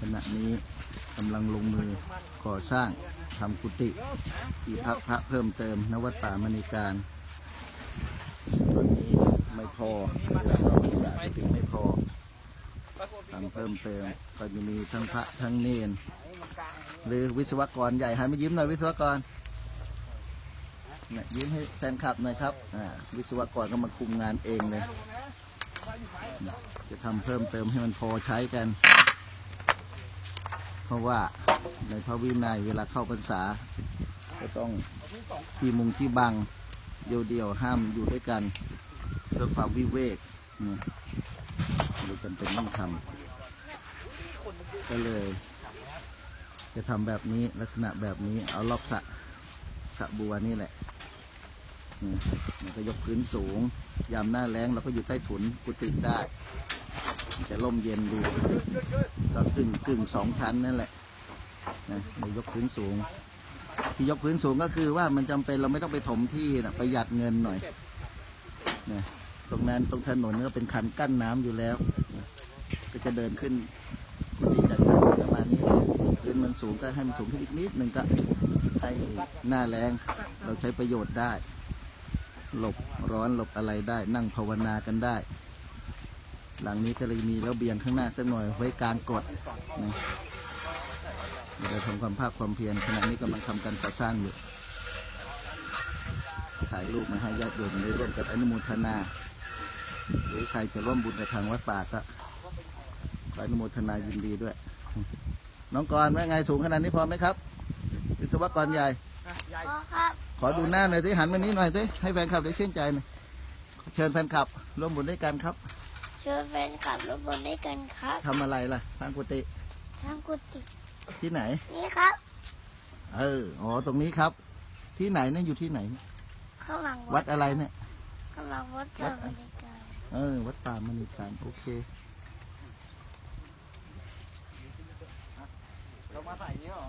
ขณะนี้กำลังลงมือก่อสร้างทำกุฏิที่พักพระเพิ่มเติมนวัดป่ามณีการตอนนี้ไม่พอเวลาเราศึกษากุฏิไม่พอทำเพิ่มเติมก็จะมีทั้งพระทั้งเนนหรือวิศวกรใหญ่หันมายิ้มหน่อยวิศวกรเนี่ยยิ้มให้แฟนคลับหน่อยครับวิศวกรก็มาคุมงานเองเลย จะทำเพิ่มเติมให้มันพอใช้กัน เพราะว่าในพระวินัยเวลาเข้าพรรษา ก็ต้องที่มุงที่บังเดียวๆห้ามอยู่ด้วยกันเพื่อความวิเวกนี่เราจำเป็นต้องทำก็เลย จะทำแบบนี้ลักษณะแบบนี้เอารอบสะสะบัวนี่แหละนี่มันก็ยกพื้นสูง ยามหน้าแล้งเราก็อยู่ใต้ถุนกุฏิได้ จะร่มเย็นดี ก็กึ่งกึ่งสองชั้นนั่นแหละนะยกพื้นสูง ที่ยกพื้นสูงก็คือว่ามันจำเป็นเราไม่ต้องไปถมที่นะประหยัดเงินหน่อยนะตรงนั้นตรงถนนก็เป็นคันกั้นน้ำอยู่แล้วนะก็จะเดินขึ้นกุฏิจากถนนประมาณนี้พื้นมันสูงก็ให้มันสูงขึ้นอีกนิดหนึ่งก็ให้หน้าแรงเราใช้ประโยชน์ได้ หลบร้อนหลบอะไรได้ นั่งภาวนากันได้ หลังนี้ก็เลยมีระเบียงข้างหน้าสักหน่อยไว้กลางกดนะเราทำความภาคความเพียรขณะนี้กำลังทำการก่อสร้างอยู่ถ่ายรูปมาให้ญาติโยมได้ร่วมกันอนุโมทนา หรือใครจะร่วมบุญกับทางวัดป่าก็ขออนุโมทนายินดีด้วย น้องกรณ์ว่าไงสูงขนาดนี้พอไหมครับวิศวกรใหญ่พ่อครับ ขอดูหน้าหน่อยสิหันมานี้หน่อยสิให้แฟนคลับได้ชื่นใจหน่อยเชิญแฟนคลับร่วมบุญด้วยกันครับ ช่วยแฟนขับรถบนด้วยกันครับทำอะไรล่ะ สร้างกุฏิสร้างกุฏิที่ไหน นี่ครับ เอออ๋อตรงนี้ครับ ที่ไหนเนี่ยอยู่ที่ไหน ข้างหลังวัดอะไรเนี่ยข้างหลังวัดเกิดบริการเออ วัดป่ามณีการโอเคเรามาใส่อย่างนี้เหรอ